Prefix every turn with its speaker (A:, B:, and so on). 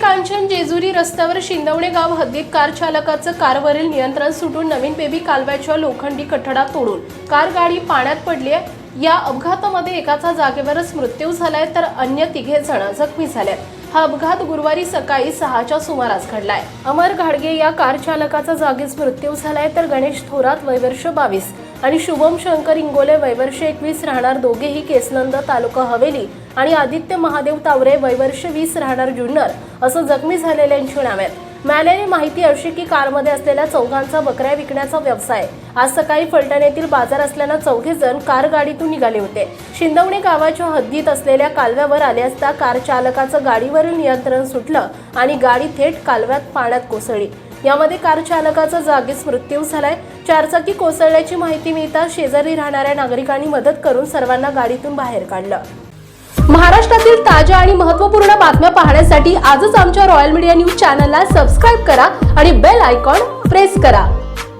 A: कांचन जेजुरी रस्त्यावर शिंदवणे गाव हद्दीत कार चालकाचं कारवरील नियंत्रण सुटून नवीन बेबी कालव्याच्या लोखंडी कठडा तोडून कार गाडी पाण्यात पडली आहे. या अपघातामध्ये एकाचा जागेवरच मृत्यू झालाय तर अन्य तिघे जण जखमी झालेत. हा अपघात गुरुवारी सकाळी सहाच्या सुमारास घडलाय. अमर घाडगे या कार चालकाचा जागीच मृत्यू झालाय तर गणेश थोरात वयवर्ष बावीस. आणि शुभम शंकर इंगोले वैवर्ष एकवीस राहणार दोघेही केसनंद तालुका हवेली आणि आदित्य महादेव तावरे वैवर्ष वीस राहणार जुन्नर असं जखमी झालेल्यांची नाव आहेत मिळालेली माहिती अशी की कारमध्ये असलेल्या चौघांचा बकऱ्या विकण्याचा व्यवसाय. आज सकाळी फलटण येथील बाजार असल्यानं चौघे जण कार गाडीतून निघाले होते. शिंदवणे गावाच्या हद्दीत असलेल्या कालव्यावर आले असता कार चालकाचं गाडीवरील नियंत्रण सुटलं आणि गाडी थेट कालव्यात पाण्यात कोसळली. यामध्ये कार चालकाचा जागीच मृत्यू झालाय. चारचाकी कोसळल्याची माहिती मिळताच शेजारी राहणाऱ्या नागरिकांनी मदत करून सर्वांना गाडीतून बाहेर काढलं. महाराष्ट्रातील ताज्या आणि महत्त्वपूर्ण बातम्या पाहण्यासाठी आजच आमच्या रॉयल मीडिया न्यूज चॅनलला सबस्क्राईब करा आणि बेल आयकॉन प्रेस करा.